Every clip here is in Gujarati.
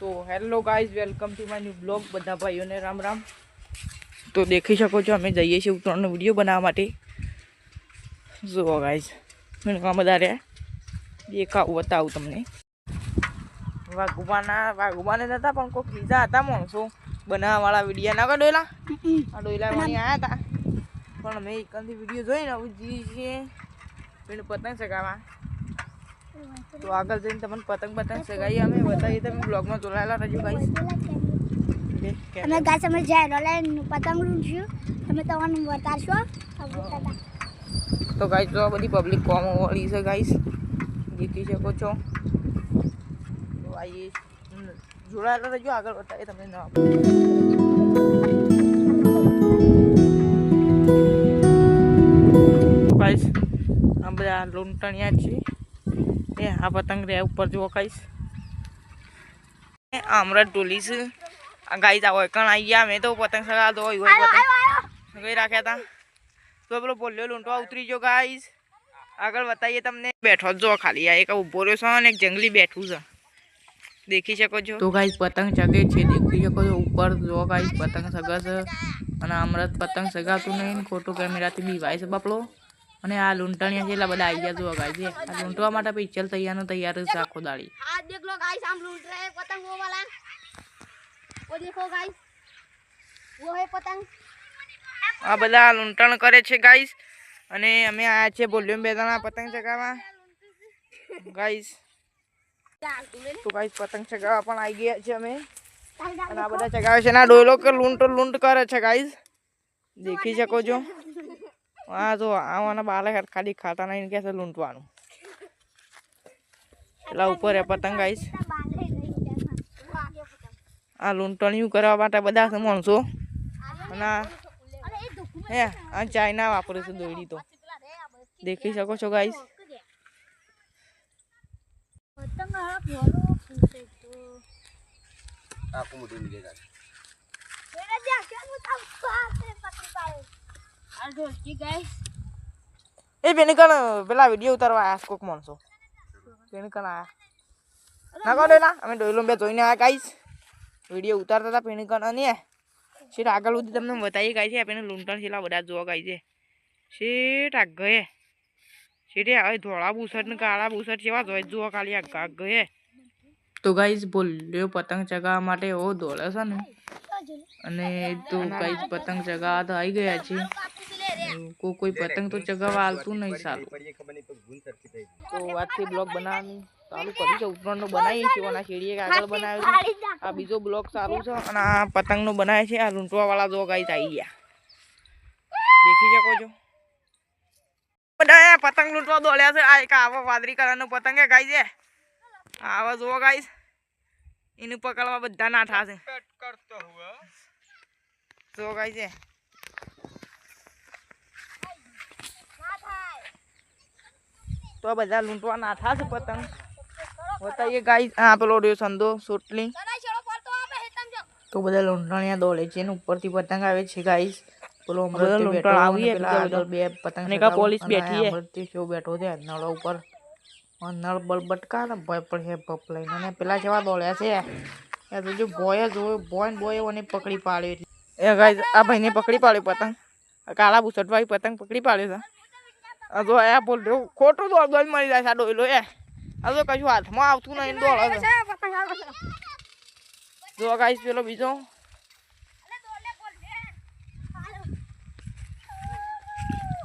તો hello guys, welcome to my new blog. બધા ભાઈઓને રામ રામ. તો દેખી શકો છો, અમે જઈએ છીએ ઉત્તરાયણનો વીડિયો બનાવવા માટે. જુઓ ગાઈઝ ઘણા બધા રહ્યા દેખાવું, બતાવું તમને. વાઘુબાના, વાઘુબાને નતા પણ કોઈ બીજા હતા માણસો. બનાવવાવાળા વિડીયા ના ડોયલા આ ડોયલા વાળી આવ્યા હતા. પણ મેં એકંદી વીડિયો જોઈને આવું જઈએ છીએ. પતંગ ચગાવવા તો આગળ જઈને તમને પતંગ પતંગ સગાઈ અમે. બતાવીએ તમે બ્લોગમાં જોડાયેલા રજૂ ગાઈશ અમે ગાય અમે જાય રોલાઈન પતંગ લૂંટ્યું તમે તમારું બતાવશો. તો ગાઈસ તો બધી પબ્લિક કોમ વળી છે ગાઈસ જીતી શકો છો. તો આઈએ જોડાયેલા રહેજો આગળ બતાવીએ તમને નવા ગાઈસ આ બધા લૂંટણિયા છે. એ આ પતંગ રે ઉપર જુઓ ગાઈસ આમરા ટોલી છે આ ગાઈસ આવો કણ આવી ગયા મેં તો પતંગ સગા દો હોય પતંગ ગઈ રાખ્યા હતા તો પેલો બોલ્યો લૂંટવા ઉતરી ગયો ગાઈસ આગળ બતાવીએ તમને બેઠો જ જો ખાલી આ એક ઊભો રહ્યો છે અને એક જંગલી બેઠું છે દેખી શકો છો તો ગાઈસ પતંગ ચગે છે દેખી શકો છો ઉપર જો ગાઈસ પતંગ સગા છે અને અમરત પતંગ સગાતું નહીં ખોટું કેમેરાથી બીવાય છે બાપડો અને આ લૂંટણિયા છે બધા આવી ગયા જુઓ ગાઈસ છે આ લૂંટવા માટે પિક્ચર તૈયાર ને તૈયાર છે આખો દાળી આ દેખ લો ગાઈસ આમ લૂંટ રહે પતંગ વો વાલા ઓ દેખો ગાઈસ વો હે પતંગ. આ બધા લૂંટણ કરે છે ગાઈસ અને અમે આયા છે બોલ્યુમ બેદાના પતંગ ચગાવવા. ગાઈસ તો ગાઈસ પતંગ ચગાવવા પણ આવી ગયા છે અમે. અને આ બધા ચગાવે છે ના ડોલો કે લૂંટ લૂંટ કરે છે ગાઈસ દેખી શકો છો. આ જો આવાના બાળક ખાલી ખાતા નહીં કે લૂંટવાનું. એટલે ઉપર એ પતંગ આવીશ આ લૂંટણીયું કરવા માટે બધા છે. માણસો અને હે આ ચાઇના વાપરે છે દોડી તો. દેખી શકો છો ગાઈસ? આખું મોટું નીકળે એ બેન કણ પેલા વીડિયો ઉતારવા આયા કોક માણસો. બેન કણ આયા. ના કહો ના અમે ડોયલો બે જોઈને આયા ગાઈસ વીડિયો ઉતારતા હતા પેન કણ અને શેઠ આગળ સુધી તમને બતાવી ગાય છે આપણે લૂંટણ છેલ્લા બધા જોવા ગાય છે. શેઠ આગ ગયે. શેઠે હવે ધોળા બુસટ ને કાળા બુસટ જેવા જોઈ જોવા ખાલી આ ગયે. તો ગાઈસ બોલ્યો પતંગ ચગાવવા માટે એવો દોડે છે ને. અને તો કઈ પતંગ ચગાવવા તો આવી ગયા છે કોઈ કોઈ પતંગ તો ચગાવવા આવતું નહીં સારું. તો આજથી બ્લોગ બનાવવાની ચાલુ કરી છે ઉપરનો બનાવીએ છીએ અને શેરીએ આગળ બનાવ્યો છે. આ બીજો બ્લોગ સારું છે. અને આ પતંગનો બનાવે છે આ લૂંટવા વાળા જો ગાઈસ આવી ગયા. દેખી શકો છો? બધા પતંગ લૂંટવા દોડ્યા છે. આ એક આવો વાદળી કલરનો પતંગ ગાઈ છે આવા જુઓ ગાઈસ એને પકડવા બધા ના નાઠા છે જો ગાઈ છે તો આ બધા લૂંટવા નાઠા છે પતંગ બતાવીએ ગાઈ આ પેલો રહ્યો સંદો સોટલી સદાય છેડો પડતો આપે હેતમ જો તો બધા લૂંટણિયા દોડે છે ને ઉપરથી પતંગ આવે છે ગાઈસ પેલો અમૃત બેઠો આવીએ પેલા આગળ બે પતંગ અને કા પોલીસ બેઠી હે. અમૃત શો બેઠો છે નળ ઉપર આ નળ બળ બટકા ને ભય પણ હે પપ લઈને અને પેલા જેવા દોડ્યા છે એ તો જો બોય જોયો બોય ને બોય ઓને પકડી પાડ્યો એટલે એ ગાઈઝ આ ભાઈને પકડી પાડ્યો પતંગ કાળા બુસટ ભાઈ પતંગ પકડી પાડ્યો છે આ જો આ બોલ રહ્યો ખોટું દોડ દોડ મળી જાય સાડો એલો એ આ જો કશું હાથમાં આવતું નહીં દોડે જો ગાઈસ પેલો બીજો બોલ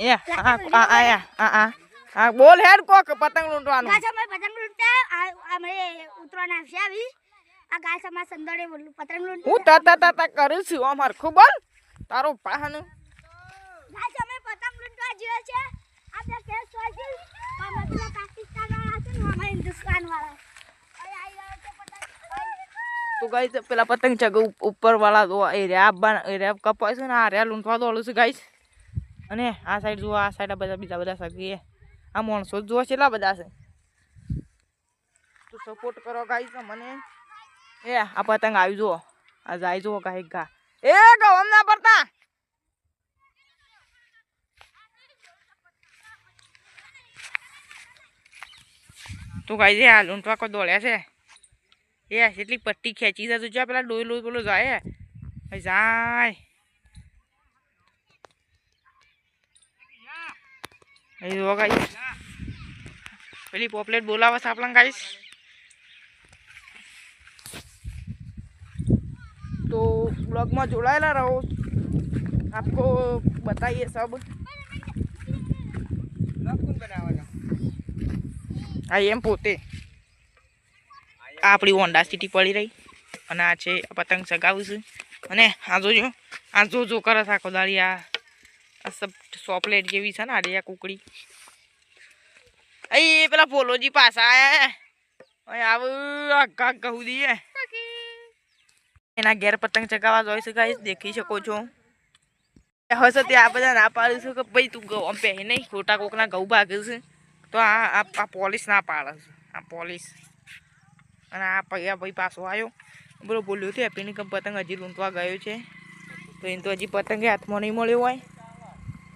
એ આ આ આ આ આ આ બોલ હેડ કોક પતંગ લૂંટવાનું પતંગ લૂંટે ઉતરવાના આવશે આવી આ ગાય સમા બોલું પતંગ લૂંટે. હું તા તા તા તા કરું છું અમાર ખૂબ તારો પાહન. ગાય અમે પતંગ લૂંટવા જીવે છે. આપણે કેસ હોય છે. પાકિસ્તાન વાળા છે ને હિન્દુસ્તાન વાળા તો ગાઈસ પેલા પતંગ ચગ ઉપર વાળા તો એ રેબ બન એ રેબ કપાય છે ને આ રહ્યા લૂંટવા દોડું છે ગાઈસ. અને આ સાઈડ જુઓ આ સાઈડ બધા બીજા બધા સગીએ આ માણસો જુઓ એટલા બધા છે. તો સપોર્ટ કરો ગાઈસ મને. એ, આ પતંગ આવી જુઓ. આ જાય જુઓ કાંઈક ઘા એ ગવમ ના પડતા. તું ગાઈ છે આ લૂંટવા કોઈ દોડ્યા છે. એ, એટલી પટ્ટી ખેંચી છે તું. જા પેલા ડોયલો પેલો જાય જાય. એ જો ગાઈસ. પેલી પોપલેટ બોલાવે છે આપણને ગાઈસ. ब्लॉग में जोड़ाएला रहो आपको बताइए सब આ એમ પોતે આ આપણી હોન્ડા સિટી પડી રહી અને આ છે આ પતંગ ચગાવું છું અને આ જોજો આ જો જો કરે છે આખો દાડી આ આ સબ ચોકલેટ જેવી છે ને આ આ કુકડી અહીં પેલા પોલોજી પાછા આયા અહીં આવું આખા કહું દઈએ એના ઘેર પતંગ ચગાવવા જોઈ શકાય દેખી શકો છો. હશે તે આ બધા ના પાડે છે કે ભાઈ તું ગૌ પહે નહીં, ખોટા કોકના ઘઉં ભાગે છે. તો આ આ પોલીસ ના પાડે છે. આ પોલીસ. અને આ પૈયા ભાઈ પાછો આવ્યો બોલો, બોલ્યો છે હેપીની કમ પતંગ હજી લૂંટવા ગયો છે. તો એને તો હજી પતંગ હાથમાં નહીં મળ્યો હોય.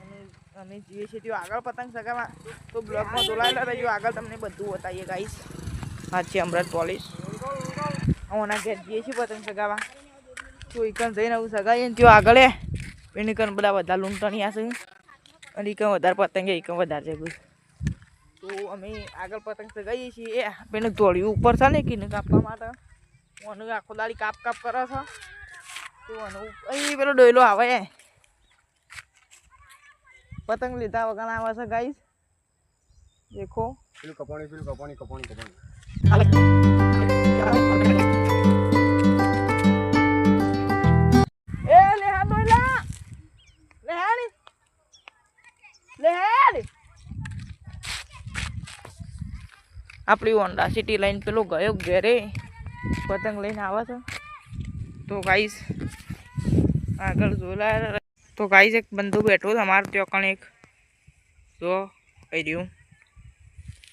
અને અમે જઈએ છીએ ત્યાં આગળ પતંગ ચગાવવા. તો બ્લોગમાં જોડાયેલા રહેજો. આગળ તમને બધું બતાવીએ ગાઈશ હા છે અમૃત પોલીસ. ઓના ઘેર જઈએ છીએ પતંગ ચગાવવા. તો એકન જઈને આવું સગાઈએ ને ત્યાં આગળ એને કન બધા બધા લૂંટણી છે. અને એક વધારે પતંગ એકન વધારે બધું તો અમે આગળ પતંગ સગાવીએ છીએ. એ પેલું દોડ્યું ઉપર છે ને કીને કાપવા માટે. ઓનું આખો દાડી કાપ કાપ કરે છે. તો ઓનું અહીં પેલો ડોયલો આવે પતંગ લીધા વગર આવે છે ગાઈસ. દેખો. પેલું કપાણી પેલું કપાણી કપાણી કપાણી. આપણી હોન્ડા સિટી લઈને પેલો ગયો ઘેરે. પતંગ લઈને આવે છે. તો ગાઈશ આગળ જોલા તો ગાઈશ એક બંધુ બેઠો અમારે ત્યાં કણ એક. જો આવી રહ્યું.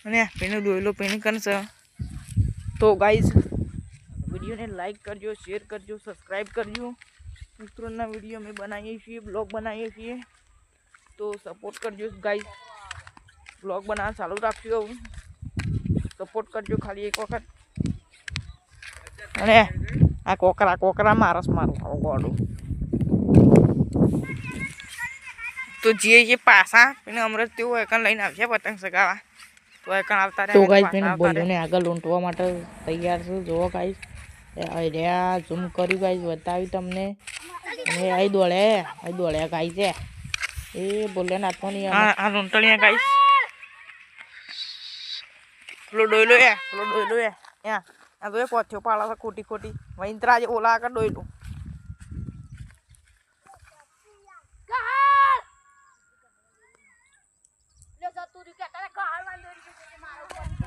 અને પેલું ડોયલો પેણી કરશે તો ગાઈશ વિડીયોને લાઈક કરજો શેર કરજો સબસ્ક્રાઈબ કરજો. મિત્રોના વીડિયો અમે બનાવીએ છીએ બ્લોગ બનાવીએ છીએ. તો સપોર્ટ કરજો ગાઈસ બ્લોગ બનાવવા ચાલુ રાખજો. સપોર્ટ કરજો ખાલી એક વખત. અને આ કોકરા કોકરા મારસ મારું ગોડું. તો જે જે પાસા એને અમૃત તેવું એકન લઈને આવશે પતંગ સગાવા. તો આવતા રહે તો ગાઈસ મેં બોલ્યો ને આગળ લૂંટવા માટે તૈયાર છું. જુઓ ગાઈસ અર્યા ઝૂમ કર્યું ગાઈસ બતાવી તમને. અને આઈ દોડે આઈ દોડ્યા ગાઈસ છે એ બોલ્યો ને હાથમાં નહીં આવે. આ આ લૂંટણીયા ગાઈસ. પેલો ડોયલો એ પેલો ડોયલો એ યા આ તો એ પોથ્યો પાડા છે ખોટી ખોટી વૈંતરા જે ઓલા આગળ ડોયલું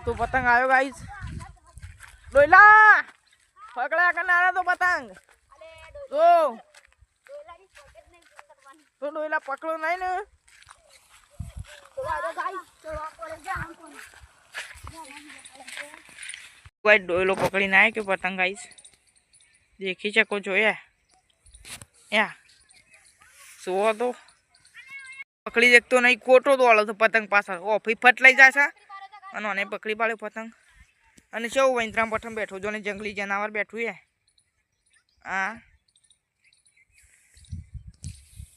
તો પતંગ આવ્યો ગાઈસ ડોયલા પકડ્યા કે ના તો પતંગ કરવાની તો ડોયલા પકડો નહીં ને ડોયલો પકડીને આવ્યો કે પતંગ ગાઈસ દેખી શકો છો એ યા સુવો તો પકડી દેખતો નહીં ખોટો દોડો તો પતંગ પાછળ ઓફી ફટ લઈ જાય છે અને મને પકડી પાડ્યો પતંગ અને શું વૈંતરામ પઠમ બેઠો જો ને જંગલી જનાવર બેઠું એ હા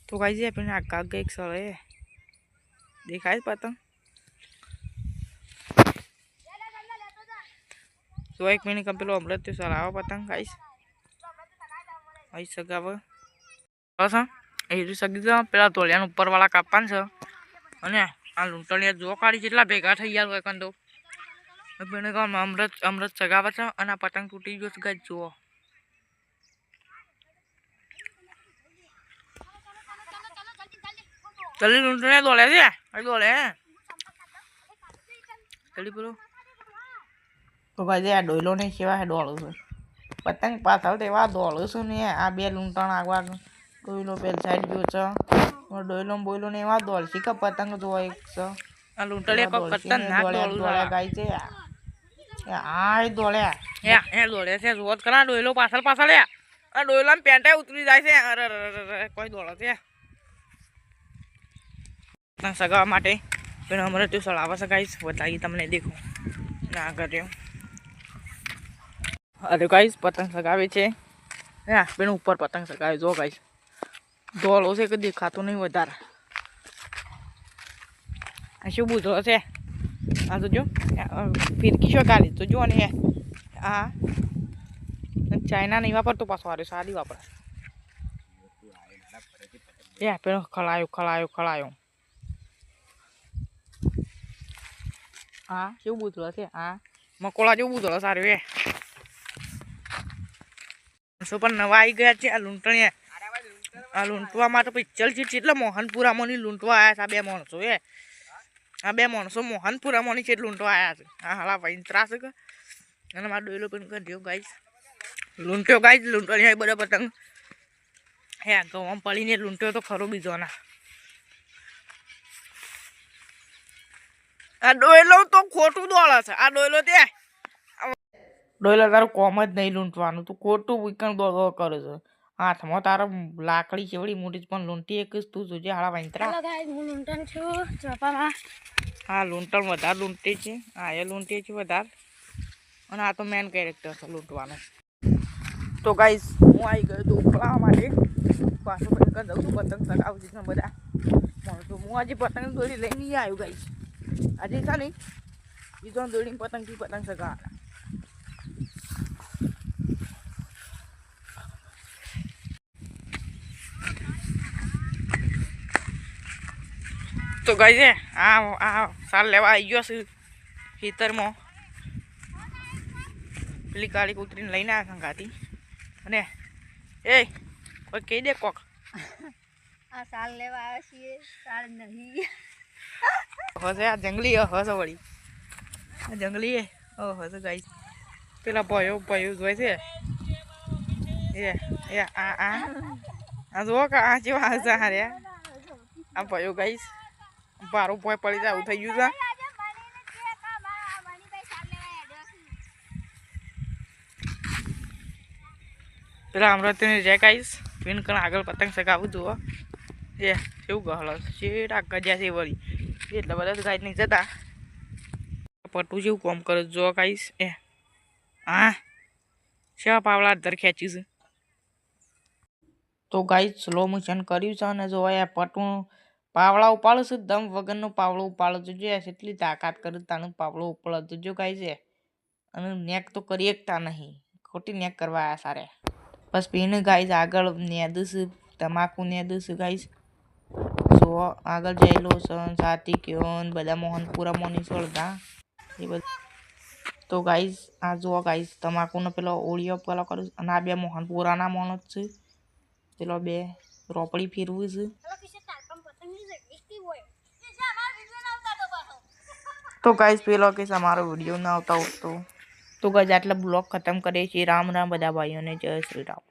તો કઈ છે પેલા આગા આગા એક સળે દેખાય છે પતંગ તો એક મિનિટ પેલો અમૃત તો સરાવો પતંગ ખાઈશ અહીં સગાવ બસ હા એ સગી દો પેલા તોલિયાના ઉપરવાળા કાપવાનું છે અને આ લૂંટણીયા જો કાઢી જેટલા ભેગા થઈ ગયા હોય કંદો પેણે કામ અમૃત અમૃત સગાવે છે અને આ પતંગ તૂટી ગયો છે જુઓ જલ્દી લૂંટણીયા દોડે છે દોડે જલ્દી પેલો તો ભાઈ આ ડોયલો ને કેવા દોડું છું. પતંગ પાછળ તેવા દોડું છું ને આ બે લૂંટણ આગવા ડોયલો પેલ સાઈડ ગયો છે. ડોયલો બોયલો ને એવા દોડશી કે પતંગ જોવા એક છે. આ લૂંટણીયા કોઈ પતંગ ના દોડું દોડ્યા ગાય છે. દોડ્યા. એ દોડે છે. જોત કરા ડોયલો પાછળ પાછળ યા આ ડોયલો ને પેન્ટે ઉતરી જાય છે. અરે અરે, કોઈ દોડે છે. સગાવા માટે પણ અમારે તું સળાવા સગાઈશ બતાવી તમને દેખો. ના કર્યો. અરે ગાઈસ, પતંગ સગાવે છે. હા પેલું ઉપર પતંગ સગાવે જો ગાઈસ. ધોળો છે કે દેખાતો નહીં વધારે આ શું બુધો છે? આ તો જો ફિરકી શો કાલી તો જો ને આ, ચાઇના નહીં વાપરતો પાછો આરે સાદી વાપરે. એ પેલો ખલાયો ખલાયો ખલાયો હા કેવું બુધડો છે? હા મકોડા જેવું બુધડો સારું, એ. શું પણ નવા આવી ગયા છે આ લૂંટણીએ. આ લૂંટવામાં તો પિક્ચર છે. એટલે મોહનપુરામાંની લૂંટવા આવ્યા છે આ બે માણસો, એ. આ બે માણસો મોહનપુરામાંની છે લૂંટવા આવ્યા છે. હા હાલા ભાઈ ત્રાસ કે? અને મારા ડોયલો પણ કર્યો ગાઈશ લૂંટ્યો ગાઈસ લૂંટણી બધા પતંગ. હે, આ ગવામાં પડીને લૂંટ્યો તો ખરો બીજો ના આ ડોયલો તો ખોટું દોડે છે. આ ડોયલો તે ડોયલો તારું કોમ જ નહીં લૂંટવાનું. તું ખોટું વિકણ દોડો કરે છે. હાથમાં તારે લાકડી ચેવડી મોટી પણ લૂંટી એક જ તું જોજે હાડા વાંતરા હું લૂંટણ છું ચોપામાં હા લૂંટણ વધારે લૂંટે છે. હા એ લૂંટે છે વધારે. અને આ તો મેન કેરેક્ટર છે લૂંટવાનો. તો ગાઈસ હું આવી ગયો તો ઉપલાવા માટે. પાછો પતંગ જાઉં છું પતંગ ચગાવું છું બધા. તો હું આજે પતંગ દોરી લઈને આવ્યું આવ્યો ગાઈસ. આજે છે ને બીજો દોડીને પતંગથી પતંગ ચગાવવાના. તો ગઈ છે આ આ સાર લેવા આવી ગયો છે ખેતરમાં. પેલી કાળી કૂતરીને લઈને આવ્યા સંગાતી અને એ કોઈ કહી દે કોક. આ સાલ લેવા આવ્યા છીએ નહીં. હશે આ જંગલી હશે વળી. આ જંગલી એ. ઓ હશે ગાઈ પેલા ભયો ભયો જોઈ છે. એ એ આ આ. આ કે આ જેવા હશે હારે. આ ભયો ગાઈશ પારું પોય પડી જાય એવું થઈ ગયું છે? પેલા અમરાવતીની જે ગાઈશ પીન કણ આગળ પતંગ ચગાવું જુઓ. એ, કેવું ગહલો શેઠ આ ગજ્યા છે વળી. એટલા બધા ગાઈડ નહીં જતા. પટું જેવું કોમ કરે જો કાઈશ એ, હા. શેવા પાવલા દર ખેંચ્યું છે? તો ગાઈ સ્લો મોશન કર્યું છે અને જોવા આ પટું પાવડા ઉપાડું છું, દમ વગરનું પાવડું ઉપાડું તો જો એટલી તાકાત કરું તાનું પાવડું ઉપાડો જો ગાઈ છે, અને નેક તો કરી એકતા નહીં. ખોટી નેક કરવા આયા સારે. બસ પીને ગાઈસ આગળ નેદું છું, તમાકુ નેદું છું ગાઈશ. જો, આગળ જયેલો સન સાથી કયો ને બધા મોહનપુરા મોની સોળતા એ બધું, તો ગાઈશ, આ જુઓ ગાઈશ, તમાકુનો પેલો ઓળીઓ પેલો કરું અને આ બે મોહનપુરાના જ છે. પેલો બે રોપડી ફેરવું છે. તો ગાઈસ પેલો કે અમારો વીડિયો ના આવતા હોત તો. ગાઈસ આટલા બ્લોગ ખતમ કરીએ છીએ. રામ રામ બધા ભાઈઓને જય શ્રી રામ.